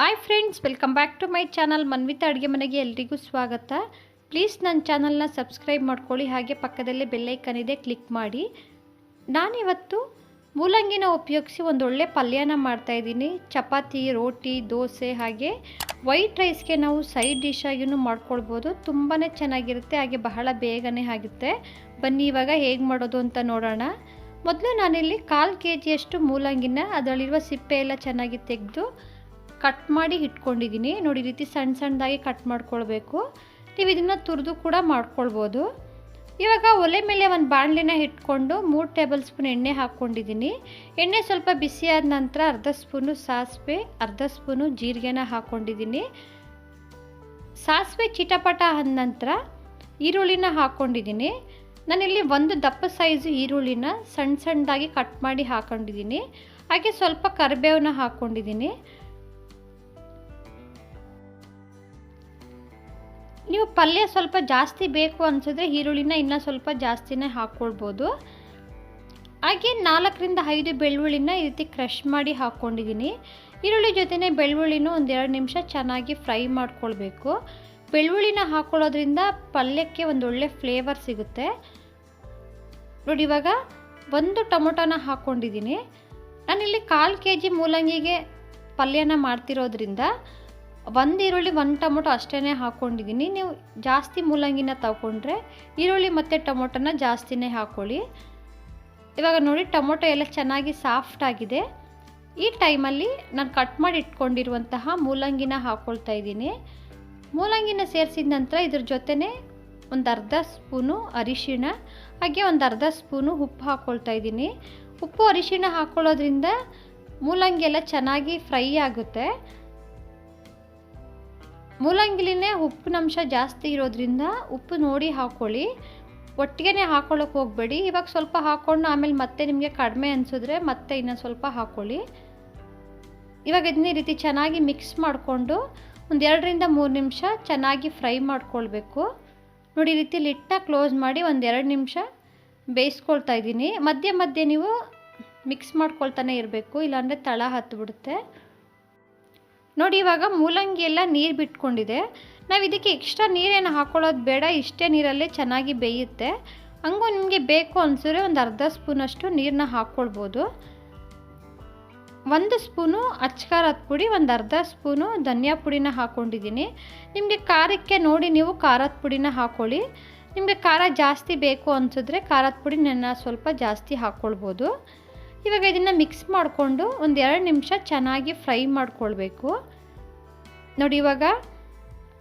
Hi friends welcome back to my channel Manvitha ಅಡುಗೆ ಮನೆಗೆ ಎಲ್ರಿಗೂ ಸ್ವಾಗತ. ಪ್ಲೀಸ್ ನನ್ನ ಚಾನಲ್ನ ಸಬ್ಸ್ಕ್ರೈಬ್ ಮಾಡ್ಕೊಳ್ಳಿ. ಹಾಗೆ ಪಕ್ಕದಲ್ಲೇ ಬೆಲ್ಲೈಕನ್ ಇದೆ ಕ್ಲಿಕ್ ಮಾಡಿ. ನಾನಿವತ್ತು ಮೂಲಂಗಿನ ಉಪಯೋಗಿಸಿ ಒಂದು ಒಳ್ಳೆ ಪಲ್ಯನ ಮಾಡ್ತಾಯಿದ್ದೀನಿ ಚಪಾತಿ, ರೋಟಿ, ದೋಸೆ ಹಾಗೆ ವೈಟ್ ರೈಸ್ಗೆ ನಾವು ಸೈಡ್ ಡಿಶ್ ಆಗಿಯೂ ಮಾಡ್ಕೊಳ್ಬೋದು. ತುಂಬಾ ಚೆನ್ನಾಗಿರುತ್ತೆ, ಹಾಗೆ ಬಹಳ ಬೇಗನೆ ಆಗುತ್ತೆ. ಬನ್ನಿ, ಇವಾಗ ಹೇಗೆ ಮಾಡೋದು ಅಂತ ನೋಡೋಣ. ಮೊದಲು ನಾನಿಲ್ಲಿ ಕಾಲು ಕೆ ಜಿಯಷ್ಟು ಮೂಲಂಗಿನ, ಅದರಲ್ಲಿರುವ ಸಿಪ್ಪೆ ಎಲ್ಲ ಚೆನ್ನಾಗಿ ತೆಗೆದು ಕಟ್ ಮಾಡಿ ಇಟ್ಕೊಂಡಿದ್ದೀನಿ. ನೋಡಿ ರೀತಿ ಸಣ್ಣ ಸಣ್ಣದಾಗಿ ಕಟ್ ಮಾಡ್ಕೊಳ್ಬೇಕು. ನೀವು ಇದನ್ನು ತುರಿದು ಕೂಡ ಮಾಡ್ಕೊಳ್ಬೋದು. ಇವಾಗ ಒಲೆ ಮೇಲೆ ಒಂದು ಬಾಣಲಿನ ಇಟ್ಕೊಂಡು ಮೂರು ಟೇಬಲ್ ಸ್ಪೂನ್ ಎಣ್ಣೆ ಹಾಕ್ಕೊಂಡಿದ್ದೀನಿ. ಎಣ್ಣೆ ಸ್ವಲ್ಪ ಬಿಸಿಯಾದ ನಂತರ ಅರ್ಧ ಸ್ಪೂನು ಸಾಸಿವೆ, ಅರ್ಧ ಸ್ಪೂನು ಜೀರಿಗೆನ ಹಾಕ್ಕೊಂಡಿದ್ದೀನಿ. ಸಾಸಿವೆ ಚಿಟಪಟ ಆದ ನಂತರ ಈರುಳ್ಳಿನ ಹಾಕ್ಕೊಂಡಿದ್ದೀನಿ. ನಾನಿಲ್ಲಿ ಒಂದು ದಪ್ಪ ಸೈಜು ಈರುಳ್ಳಿನ ಸಣ್ಣ ಸಣ್ಣದಾಗಿ ಕಟ್ ಮಾಡಿ ಹಾಕ್ಕೊಂಡಿದ್ದೀನಿ ಹಾಗೆ ಸ್ವಲ್ಪ ಕರಿಬೇವನ್ನ ಹಾಕ್ಕೊಂಡಿದ್ದೀನಿ. ನೀವು ಪಲ್ಯ ಸ್ವಲ್ಪ ಜಾಸ್ತಿ ಬೇಕು ಅನಿಸಿದ್ರೆ ಈರುಳ್ಳಿನ ಇನ್ನೂ ಸ್ವಲ್ಪ ಜಾಸ್ತಿನೇ ಹಾಕ್ಕೊಳ್ಬೋದು. ಹಾಗೆ ನಾಲ್ಕರಿಂದ ಐದು ಬೆಳ್ಳುಳ್ಳಿನ ಈ ರೀತಿ ಕ್ರಷ್ ಮಾಡಿ ಹಾಕ್ಕೊಂಡಿದ್ದೀನಿ. ಈರುಳ್ಳಿ ಜೊತೆನೇ ಬೆಳ್ಳುಳ್ಳಿನೂ ಒಂದೆರಡು ನಿಮಿಷ ಚೆನ್ನಾಗಿ ಫ್ರೈ ಮಾಡ್ಕೊಳ್ಬೇಕು. ಬೆಳ್ಳುಳ್ಳಿನ ಹಾಕ್ಕೊಳ್ಳೋದ್ರಿಂದ ಪಲ್ಯಕ್ಕೆ ಒಂದು ಒಳ್ಳೆ ಫ್ಲೇವರ್ ಸಿಗುತ್ತೆ. ನೋಡಿ, ಇವಾಗ ಒಂದು ಟೊಮೊಟೊನ ಹಾಕ್ಕೊಂಡಿದ್ದೀನಿ. ನಾನಿಲ್ಲಿ ಕಾಲು ಕೆ ಜಿ ಮೂಲಂಗಿಗೆ ಪಲ್ಯನ ಮಾಡ್ತಿರೋದ್ರಿಂದ ಒಂದು ಈರುಳ್ಳಿ ಒಂದು ಟೊಮೊಟೊ ಅಷ್ಟೇ ಹಾಕ್ಕೊಂಡಿದ್ದೀನಿ ನೀವು ಜಾಸ್ತಿ ಮೂಲಂಗಿನ ತಗೊಂಡ್ರೆ ಈರುಳ್ಳಿ ಮತ್ತು ಟೊಮೊಟೊನ ಜಾಸ್ತಿನೇ ಹಾಕ್ಕೊಳ್ಳಿ ಇವಾಗ ನೋಡಿ ಟೊಮೊಟೊ ಎಲ್ಲ ಚೆನ್ನಾಗಿ ಸಾಫ್ಟ್ ಆಗಿದೆ. ಈ ಟೈಮಲ್ಲಿ ನಾನು ಕಟ್ ಮಾಡಿ ಇಟ್ಕೊಂಡಿರುವಂತಹ ಮೂಲಂಗಿನ ಹಾಕ್ಕೊಳ್ತಾ ಇದ್ದೀನಿ. ಮೂಲಂಗಿನ ಸೇರಿಸಿದ ನಂತರ ಇದ್ರ ಜೊತೆನೇ ಒಂದು ಅರ್ಧ ಸ್ಪೂನು ಅರಿಶಿಣ, ಹಾಗೆ ಒಂದು ಅರ್ಧ ಸ್ಪೂನು ಉಪ್ಪು ಹಾಕ್ಕೊಳ್ತಾ ಇದ್ದೀನಿ. ಉಪ್ಪು ಅರಿಶಿಣ ಹಾಕ್ಕೊಳ್ಳೋದ್ರಿಂದ ಮೂಲಂಗಿ ಎಲ್ಲ ಚೆನ್ನಾಗಿ ಫ್ರೈ ಆಗುತ್ತೆ. ಮೂಲಂಗಿಲಿನೇ ಉಪ್ಪಿನಂಶ ಜಾಸ್ತಿ ಇರೋದ್ರಿಂದ ಉಪ್ಪು ನೋಡಿ ಹಾಕ್ಕೊಳ್ಳಿ ಒಟ್ಟಿಗೆ ಹಾಕ್ಕೊಳ್ಳೋಕೆ ಹೋಗಬೇಡಿ. ಇವಾಗ ಸ್ವಲ್ಪ ಹಾಕ್ಕೊಂಡು ಆಮೇಲೆ ಮತ್ತೆ ನಿಮಗೆ ಕಡಿಮೆ ಅನಿಸಿದ್ರೆ ಮತ್ತೆ ಇನ್ನೊಂದು ಸ್ವಲ್ಪ ಹಾಕ್ಕೊಳ್ಳಿ ಇವಾಗ ಇದನ್ನ ರೀತಿ ಚೆನ್ನಾಗಿ ಮಿಕ್ಸ್ ಮಾಡಿಕೊಂಡು ಒಂದು ಎರಡರಿಂದ ಮೂರು ನಿಮಿಷ ಚೆನ್ನಾಗಿ ಫ್ರೈ ಮಾಡ್ಕೊಳ್ಬೇಕು. ನೋಡಿ ಈ ರೀತಿ ಲಿಟ್ಟ ಕ್ಲೋಸ್ ಮಾಡಿ ಒಂದು ಎರಡು ನಿಮಿಷ ಬೇಯಿಸ್ಕೊಳ್ತಾ ಇದ್ದೀನಿ. ಮಧ್ಯೆ ಮಧ್ಯೆ ನೀವು ಮಿಕ್ಸ್ ಮಾಡ್ಕೊಳ್ತಾನೆ ಇರಬೇಕು. ಇಲ್ಲಾಂದರೆ ತಳ ಹತ್ತಿಬಿಡುತ್ತೆ ನೋಡಿ, ಇವಾಗ ಮೂಲಂಗಿ ಎಲ್ಲ ನೀರು ಬಿಟ್ಕೊಂಡಿದೆ. ನಾವು ಇದಕ್ಕೆ ಎಕ್ಸ್ಟ್ರಾ ನೀರೇನು ಹಾಕ್ಕೊಳ್ಳೋದು ಬೇಡ, ಇಷ್ಟೇ ನೀರಲ್ಲೇ ಚೆನ್ನಾಗಿ ಬೇಯುತ್ತೆ. ಹಂಗೂ ನಿಮಗೆ ಬೇಕು ಅನಿಸಿದ್ರೆ ಒಂದು ಅರ್ಧ ಸ್ಪೂನಷ್ಟು ನೀರನ್ನ ಹಾಕ್ಕೊಳ್ಬೋದು ಒಂದು ಸ್ಪೂನು ಅಚ್ಕಾರದ ಪುಡಿ, ಒಂದು ಅರ್ಧ ಸ್ಪೂನು ಧನಿಯಾ ಪುಡಿನ ಹಾಕ್ಕೊಂಡಿದ್ದೀನಿ ನಿಮಗೆ ಖಾರಕ್ಕೆ ನೋಡಿ ನೀವು ಖಾರದ ಪುಡಿನ ಹಾಕ್ಕೊಳ್ಳಿ ನಿಮಗೆ ಖಾರ ಜಾಸ್ತಿ ಬೇಕು ಅನಿಸಿದ್ರೆ ಖಾರದ ಪುಡಿ ನೆನ್ನ ಸ್ವಲ್ಪ ಜಾಸ್ತಿ ಹಾಕ್ಕೊಳ್ಬೋದು ಇವಾಗ ಇದನ್ನು ಮಿಕ್ಸ್ ಮಾಡಿಕೊಂಡು ಒಂದು ಎರಡು ನಿಮಿಷ ಚೆನ್ನಾಗಿ ಫ್ರೈ ಮಾಡಿಕೊಳ್ಬೇಕು. ನೋಡಿ ಇವಾಗ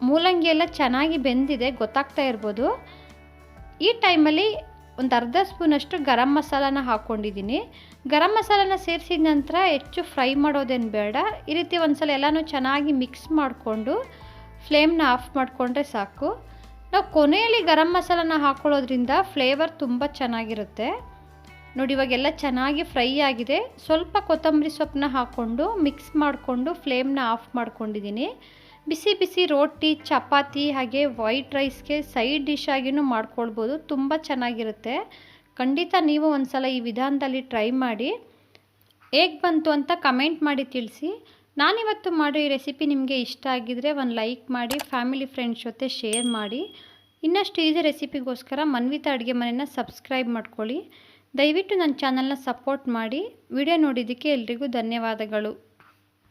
ಮೂಲಂಗಿ ಎಲ್ಲ ಚೆನ್ನಾಗಿ ಬೆಂದಿದೆ, ಗೊತ್ತಾಗ್ತಾ ಇರ್ಬೋದು. ಈ ಟೈಮಲ್ಲಿ ಒಂದು ಅರ್ಧ ಸ್ಪೂನಷ್ಟು ಗರಂ ಮಸಾಲಾನ ಹಾಕ್ಕೊಂಡಿದ್ದೀನಿ ಗರಂ ಮಸಾಲಾನ ಸೇರಿಸಿದ ನಂತರ ಹೆಚ್ಚು ಫ್ರೈ ಮಾಡೋದೇನು ಬೇಡ. ಈ ರೀತಿ ಒಂದ್ಸಲ ಎಲ್ಲನೂ ಚೆನ್ನಾಗಿ ಮಿಕ್ಸ್ ಮಾಡಿಕೊಂಡು ಫ್ಲೇಮ್ನ ಆಫ್ ಮಾಡಿಕೊಂಡ್ರೆ ಸಾಕು. ನಾವು ಕೊನೆಯಲ್ಲಿ ಗರಂ ಮಸಾಲಾನ ಹಾಕ್ಕೊಳ್ಳೋದ್ರಿಂದ ಫ್ಲೇವರ್ ತುಂಬ ಚೆನ್ನಾಗಿರುತ್ತೆ. ನೋಡಿ, ಇವಾಗೆಲ್ಲ ಚೆನ್ನಾಗಿ ಫ್ರೈ ಆಗಿದೆ. ಸ್ವಲ್ಪ ಕೊತ್ತಂಬರಿ ಸೊಪ್ಪನ್ನ ಹಾಕ್ಕೊಂಡು ಮಿಕ್ಸ್ ಮಾಡಿಕೊಂಡು ಫ್ಲೇಮ್ನ ಆಫ್ ಮಾಡ್ಕೊಂಡಿದ್ದೀನಿ. ಬಿಸಿ ಬಿಸಿ ರೋಟಿ, ಚಪಾತಿ ಹಾಗೆ ವೈಟ್ ರೈಸ್ಗೆ ಸೈಡ್ ಡಿಶ್ ಆಗಿನೂ ಮಾಡ್ಕೊಳ್ಬೋದು. ತುಂಬ ಚೆನ್ನಾಗಿರುತ್ತೆ. ಖಂಡಿತ ನೀವು ಒಂದು ಸಲ ಈ ವಿಧಾನದಲ್ಲಿ ಟ್ರೈ ಮಾಡಿ. ಹೇಗೆ ಬಂತು ಅಂತ ಕಮೆಂಟ್ ಮಾಡಿ ತಿಳಿಸಿ. ನಾನಿವತ್ತು ಮಾಡೋ ಈ ರೆಸಿಪಿ ನಿಮಗೆ ಇಷ್ಟ ಆಗಿದರೆ ಒಂದು ಲೈಕ್ ಮಾಡಿ, ಫ್ಯಾಮಿಲಿ ಫ್ರೆಂಡ್ಸ್ ಜೊತೆ ಶೇರ್ ಮಾಡಿ. ಇನ್ನಷ್ಟು ಈಸಿ ರೆಸಿಪಿಗೋಸ್ಕರ ಮನ್ವಿತ ಅಡುಗೆ ಮನೆಯನ್ನು ಸಬ್ಸ್ಕ್ರೈಬ್ ಮಾಡ್ಕೊಳ್ಳಿ. ದಯವಿಟ್ಟು ನನ್ನ ಚಾನಲ್ನ ಸಪೋರ್ಟ್ ಮಾಡಿ. ವಿಡಿಯೋ ನೋಡಿದ್ದಕ್ಕೆ ಎಲ್ರಿಗೂ ಧನ್ಯವಾದಗಳು.